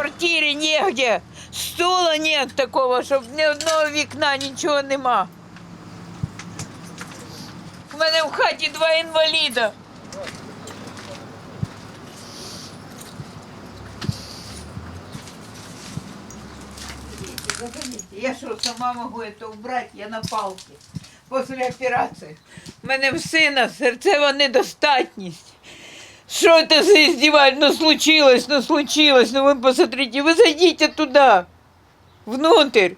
В квартирі нігде. Стула нет такого, щоб ні одного вікна, нічого нема. У мене в хаті два інваліда. Я що, сама можу це убрати, я на палці. Після операції. У мене в сина серцева недостатність. Что это за издевательство? Ну случилось, ну случилось. Ну вы посмотрите, вы зайдите туда, внутрь.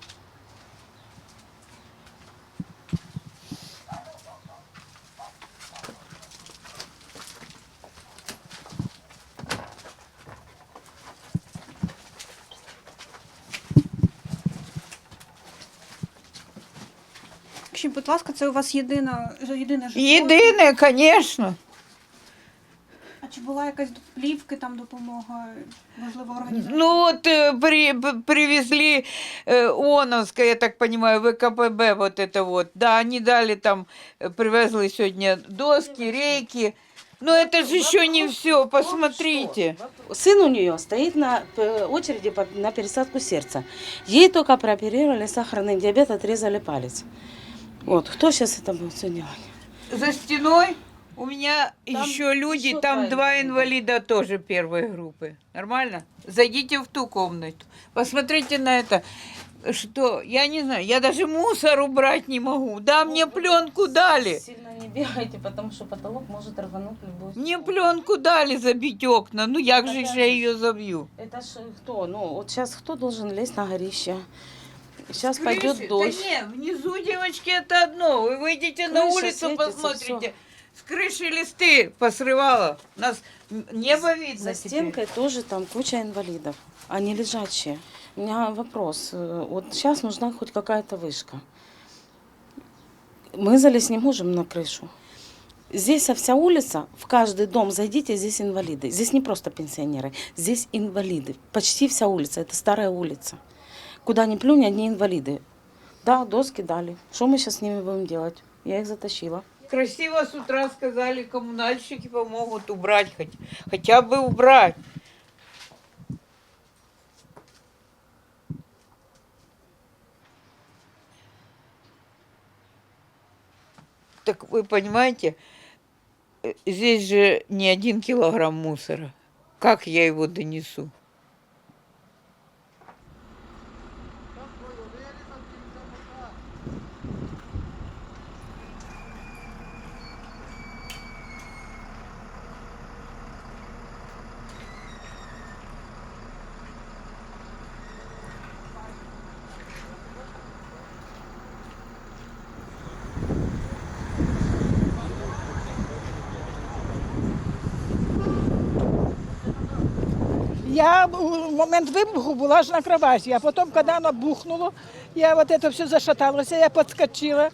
Скажіть, будь ласка, це у вас єдина, єдине житло? Єдине, конечно. А чи була якась плівки, там допомога, можливо, організація? Ну вот э, при, п- привезли э, ООНовское, я так понимаю, ВКПБ вот это вот. Да, они дали там, э, привезли сегодня доски, рейки. Но это же еще не все, посмотрите. Сын у нее стоит на э, очереди по- на пересадку сердца. Ей только прооперировали сахарный диабет, отрезали палец. Вот, кто сейчас это будет все делать? За стеной У меня Там еще люди, еще там два инвалида. инвалида тоже первой группы. Нормально? Зайдите в ту комнату. Посмотрите на это. Что? Я не знаю, я даже мусор убрать не могу. Да, мне пленку дали. Сильно не бегайте, потому что потолок может рвануть в любую Мне пленку дали забить окна. Ну як же ж Опять я же. ее забью? Это ж кто? Ну, вот сейчас кто должен лезть на горище? Сейчас Крыши? пойдет дождь. Да нет, внизу, девочки, это одно. Вы выйдете на Крыша улицу, светится, посмотрите. С крыши листы посрывало. Нас небо видно За теперь. стенкой тоже там куча инвалидов, они лежачие. У меня вопрос. э, Вот сейчас нужна хоть какая-то вышка. Мы залезть не можем на крышу. Здесь вся улица, в каждый дом зайдите, здесь инвалиды. Здесь не просто пенсионеры, здесь инвалиды. Почти вся улица, это старая улица. Куда ни плюнь, одни инвалиды. Да, доски дали. Что мы сейчас с ними будем делать? Я их затащила. Красиво с утра сказали, коммунальщики помогут убрать, хоть, хотя бы убрать. Так вы понимаете, э, здесь же не один килограмм мусора. Как я его донесу? Я в момент вибуху була ж на кровати, а потім, коли воно бухнуло, я вот это все зашаталося, я подскочила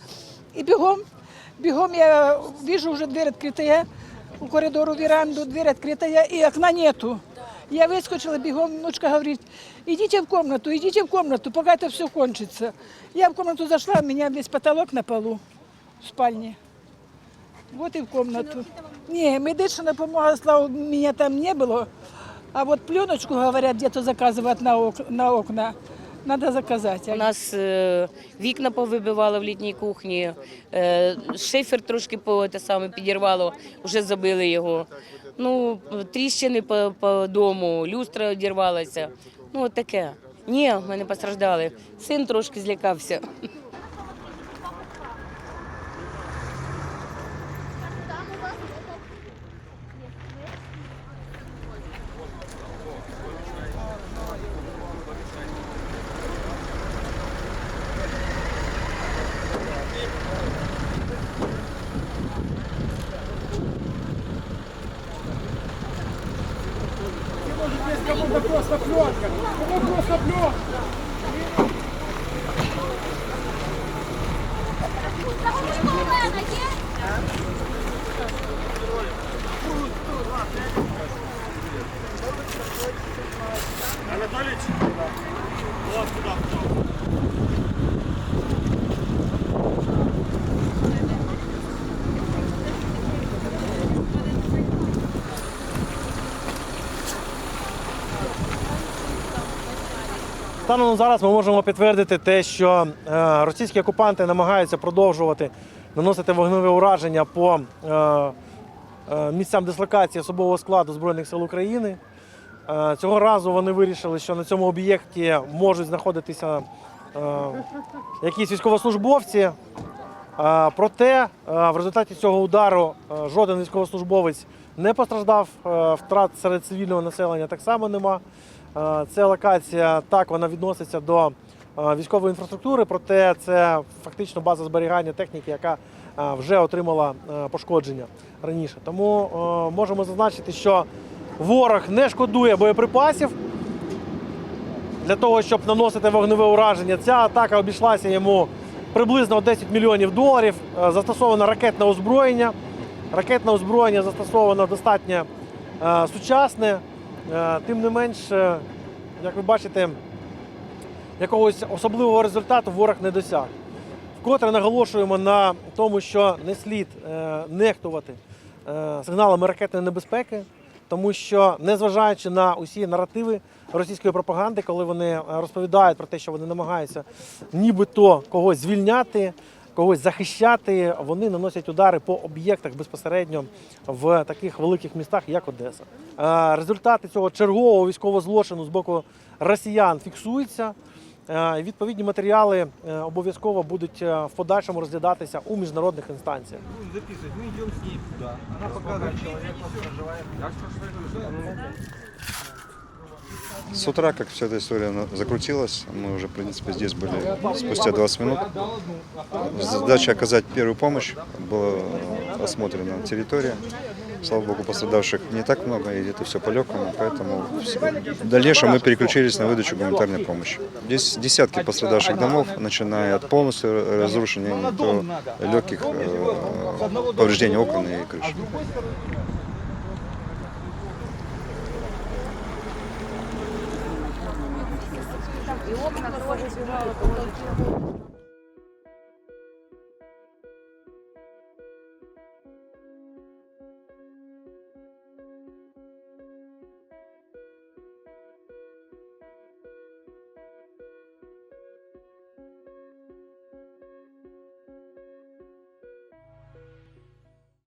і бігом, бігом я вижу вже дверь відкрита, у коридору веранду, дверь відкрита, і окна нету. Я выскочила бегом, внучка говорит, идите в комнату, идите в комнату, пока это все кончится. Я в комнату зашла, у меня весь потолок на полу в спальне. Вот и в комнату. Не, медичная допомога, слава, меня там не было. А вот пленочку, говорят, где-то заказывают на, ок- на окна. Надо заказать. У нас е, вікна повибивало в літній кухні, е, шифер трошки по те саме підірвало, вже забили його. Ну, тріщини по, по дому, люстра одірвалася. Ну, от таке. Ні, ми не постраждали. Син трошки злякався. Просто пленка. Это просто пленка. Станом зараз ми можемо підтвердити те, що е, російські окупанти намагаються продовжувати наносити вогневе ураження по е, е, місцям дислокації особового складу Збройних сил України. Цього разу вони вирішили, що на цьому об'єкті можуть знаходитися якісь військовослужбовці. Проте в результаті цього удару жоден військовослужбовець не постраждав, втрат серед цивільного населення так само нема. Е, Ця локація так вона відноситься до е, військової інфраструктури, проте це фактично база зберігання техніки, яка е, вже отримала е, пошкодження раніше. Тому можемо зазначити, що ворог не шкодує боєприпасів для того, щоб наносити вогневе ураження. Ця атака обійшлася йому приблизно 10 мільйонів доларів. Застосовано ракетне озброєння. Ракетне озброєння застосовано достатньо сучасне. Е, Тим не менш, е, як ви бачите, якогось особливого результату ворог не досяг. Вкотре наголошуємо на тому, що не слід е, нехтувати сигналами ракетної небезпеки, тому що, незважаючи на усі наративи російської пропаганди, коли вони розповідають про те, що вони намагаються нібито когось звільняти, когось захищати, вони наносять удари по об'єктах безпосередньо в таких великих містах, як Одеса. Е, Результати цього чергового військового злочину з боку росіян фіксуються. Е, Відповідні матеріали е, обов'язково будуть в подальшому розглядатися у міжнародних інстанціях. С утра, как вся эта история закрутилась, мы уже, в принципе, здесь были спустя 20 минут. Задача оказать первую помощь. Была осмотрена территория. Слава богу, пострадавших не так много, и это все по-легкому, поэтому в дальнейшем мы переключились на выдачу гуманитарной помощи. Здесь десятки пострадавших домов, начиная от полностью разрушения до легких э, повреждений окон и крыш. І окна зірвало.